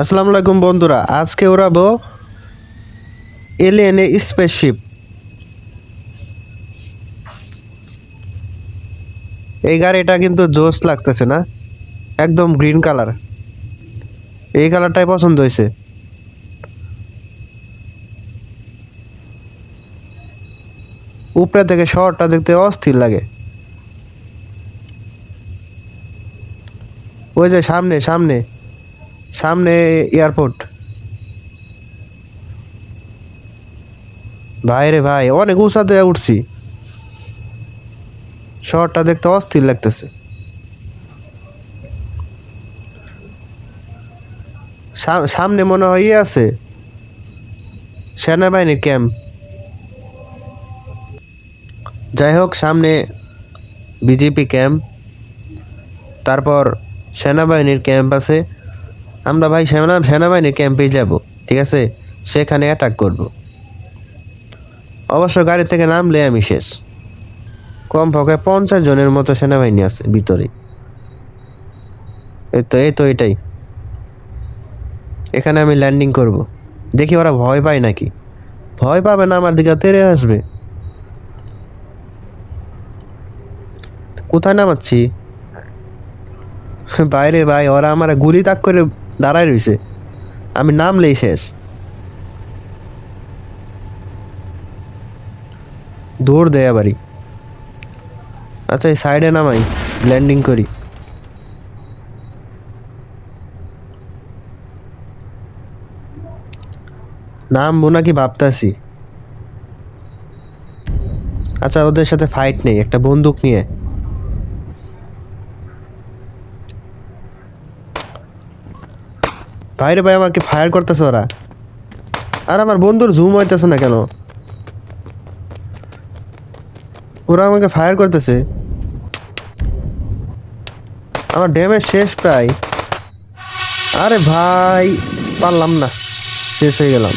আসসালামু আলাইকুম বন্ধুরা, আজকে ওড়াবো এলিয়েনে স্পেসশিপ এই গাড়িটা কিন্তু জোস লাগতেছে না, একদম গ্রিন কালার এই কালারটাই পছন্দ হয়েছে। উপরে থেকে শহরটা দেখতে অস্থির লাগে। ওই যে সামনে সামনে। সামনে এয়ারপোর্ট। ভাই রে ভাই, অনেক উঁচাতে উঠছি। শহরটা দেখতে অস্থির লাগতেছে। সামনে মনে হয় ইয়ে আছে। সেনাবাহিনীর ক্যাম্প। যাই হোক, সামনে বিজেপি ক্যাম্প। তারপর সেনাবাহিনীর ক্যাম্প আছে। আমরা ভাই সেনা সেনাবাহিনীর ক্যাম্পে যাব, ঠিক আছে? সেখানে অ্যাটাক করব। অবশ্য গাড়ি থেকে নামলে আমি শেষ। কম পক্ষে পঞ্চাশ জনের মতো সেনাবাহিনী আছে ভিতরে। এই তো এই তো এটাই। এখানে আমি ল্যান্ডিং করব। দেখি ওরা ভয় পায় নাকি? ভয় পাবে না, আমার দিকে তেরে আসবে। কোথায় নামাচ্ছি? বাইরে ভাই, ওরা আমার গুলি তাক করে দাঁড়ায় রয়েছে আমি নামলেই শেষ। দৌড় দেয় আবারই আচ্ছা এই সাইডে নামাই ল্যান্ডিং করি। নামবো নাকি ভাবতাছি। আচ্ছা ওদের সাথে ফাইট নেই, একটা বন্দুক নিয়ে। ভাইরে ভাই, আমাকে ফায়ার করতেছে ওরা। আর আমার বন্ধুর জুম হইতেছে না কেন? ওরা আমাকে ফায়ার করতেছে। আমার ড্যামেজ শেষ প্রায়। আরে ভাই, পারলাম না। শেষ হয়ে গেলাম।